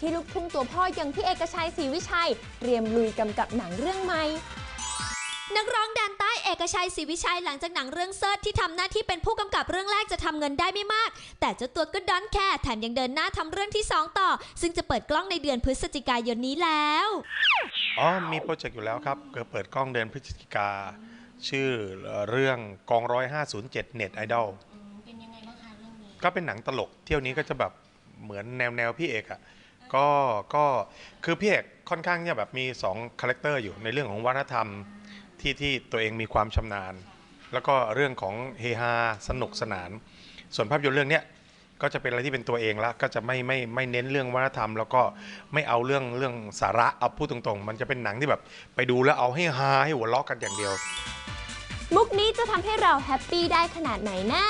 ที่ลูกทุ่งตัวพ่ออย่างพี่เอกชัยศรีวิชัย เตรียมลุยกำกับหนังเรื่องใหม่นักร้องแดนใต้เอกชัยศรีวิชัยหลังจากหนังเรื่องเซิร์ชที่ทำหน้าที่เป็นผู้กำกับเรื่องแรกจะทำเงินได้ไม่มาก แต่เจ้าตัวก็ดอนแค่แถมยังเดินหน้าทำเรื่องที่ 2 ต่อ ซึ่งจะเปิดกล้องในเดือนพฤศจิกายนนี้แล้ว อ๋อ มีโปรเจกต์อยู่แล้วครับเกิดเปิดกล้องเดือนพฤศจิกา ชื่อเรื่องกองร้อยห้าศูนย์เจ็ดเน็ตไอดอลเป็นยังไงบ้างคะเรื่องนี้ก็เป็นหนังตลกเที่ยวนี้ก็จะแบบเหมือนแนวแนวพี่เอกอะ่ะ ก็ก็คือพี่เอกค่อนข้างเนี่ยแบบมี2คาแรคเตอร์อยู่ในเรื่องของวัฒนธรรมที่ที่ตัวเองมีความชำนาญ แล้วก็เรื่องของเฮฮาสนุกสนาน ส่วนภาพยนตร์เรื่องเนี้ยก็จะเป็นอะไรที่เป็นตัวเองล้วก็จะไม่ไม่ไม่เน้นเรื่องวัฒนธรรม แล้วก็ไม่เอาเรื่องเรื่องสาระเอาพูดตรงๆ มันจะเป็นหนังที่แบบไปดูแล้วเอาให้ฮาให้หัวเราะกันอย่างเดียว มุกนี้จะทำให้เราแฮปปี้ได้ขนาดไหนนะ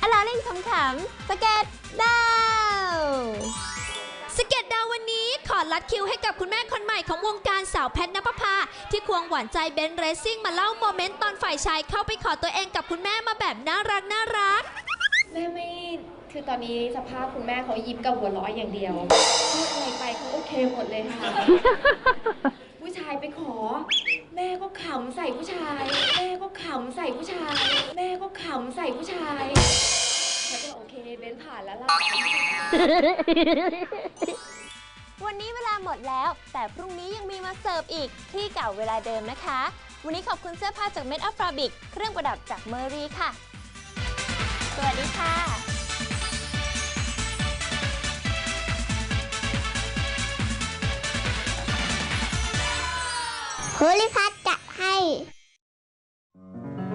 อะลาเล่นขำๆสเก็ตได้ อลัดคิวให้กับคุณแม่คนใหม่ของวงการสาวแพทนปภาที่ควงหวานใจเบนซ์เรซซิ่งมาเล่าโมเมนต์ตอนฝ่ายชายเข้าไปขอตัวเองกับคุณแม่มาแบบน่ารักน่ารักแม่ไม่คือตอนนี้สภาพคุณแม่เขายิ้มกับหัวเร้อยอย่างเดียวพูดอะไรไปเขาโอเคหมดเลยค่ะ ผู้ชายไปขอ แม่ก็ขำใส่ผู้ชาย แม่ก็ขำใส่ผู้ชาย แม่ก็ขำใส่ผู้ชายแล้วก็โอเคเบนผ่านแล้วล่ะ วันนี้เวลาหมดแล้ว แต่พรุ่งนี้ยังมีมาเสิร์ฟอีกที่เก่าเวลาเดิมนะคะ วันนี้ขอบคุณเสื้อผ้าจากเม็ดอัฟราบิก เครื่องประดับจากเมอรี่ค่ะ สวัสดีค่ะโพลิพัท